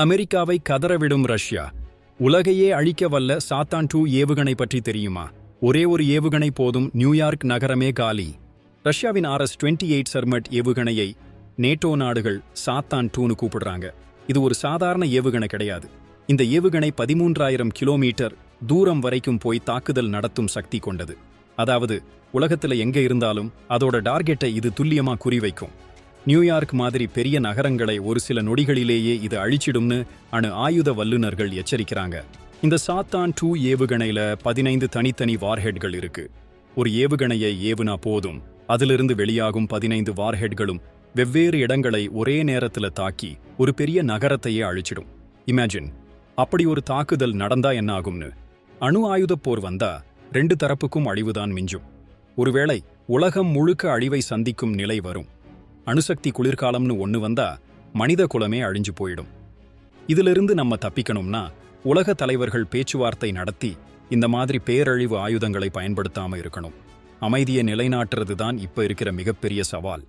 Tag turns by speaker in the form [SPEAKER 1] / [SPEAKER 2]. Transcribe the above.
[SPEAKER 1] அமெரிக்காவை கதறவிடும் ரஷ்யா. உலகையே அழிக்க வல்ல சாத்தான் டூ ஏவுகணை பற்றி தெரியுமா? ஒரே ஒரு ஏவுகணை போதும் நியூயார்க் நகரமே காலி. ரஷ்யாவின் ஆர்எஸ் டுவெண்ட்டி எயிட் சர்மட் ஏவுகணையை நேட்டோ நாடுகள் சாத்தான் டூன்னு கூப்பிடுறாங்க. இது ஒரு சாதாரண ஏவுகணை கிடையாது. இந்த ஏவுகணை பதிமூன்றாயிரம் கிலோமீட்டர் தூரம் வரைக்கும் போய் தாக்குதல் நடத்தும் சக்தி கொண்டது. அதாவது உலகத்துல எங்க இருந்தாலும் அதோட டார்கெட்டை இது துல்லியமா குறிவைக்கும். நியூயார்க் மாதிரி பெரிய நகரங்களை ஒரு சில நொடிகளிலேயே இது அழிச்சிடும்னு அணு ஆயுத வல்லுநர்கள் எச்சரிக்கிறாங்க. இந்த சாத்தான் டூ ஏவுகணையில பதினைந்து தனித்தனி வார்ஹெட்கள் இருக்கு. ஒரு ஏவுகணையை ஏவுனா போதும். அதிலிருந்து வெளியாகும் பதினைந்து வார்ஹெட்களும் வெவ்வேறு இடங்களை ஒரே நேரத்துல தாக்கி ஒரு பெரிய நகரத்தையே அழிச்சிடும். இமேஜின் அப்படி ஒரு தாக்குதல் நடந்தா என்ன ஆகும்னு அணு ஆயுதப் போர் வந்தா ரெண்டு தரப்புக்கும் அழிவுதான் மிஞ்சும். ஒருவேளை உலகம் முழுக்க அழிவை சந்திக்கும் நிலை வரும். அணுசக்தி குளிர்காலம்னு ஒன்று வந்தா மனித குலமே அழிஞ்சு போயிடும். இதிலிருந்து நம்ம தப்பிக்கணும்னா உலக தலைவர்கள் பேச்சுவார்த்தை நடத்தி இந்த மாதிரி பேரழிவு ஆயுதங்களை பயன்படுத்தாம இருக்கணும். அமைதியை நிலைநாட்டுறது தான் இப்ப இருக்கிற மிகப்பெரிய சவால்.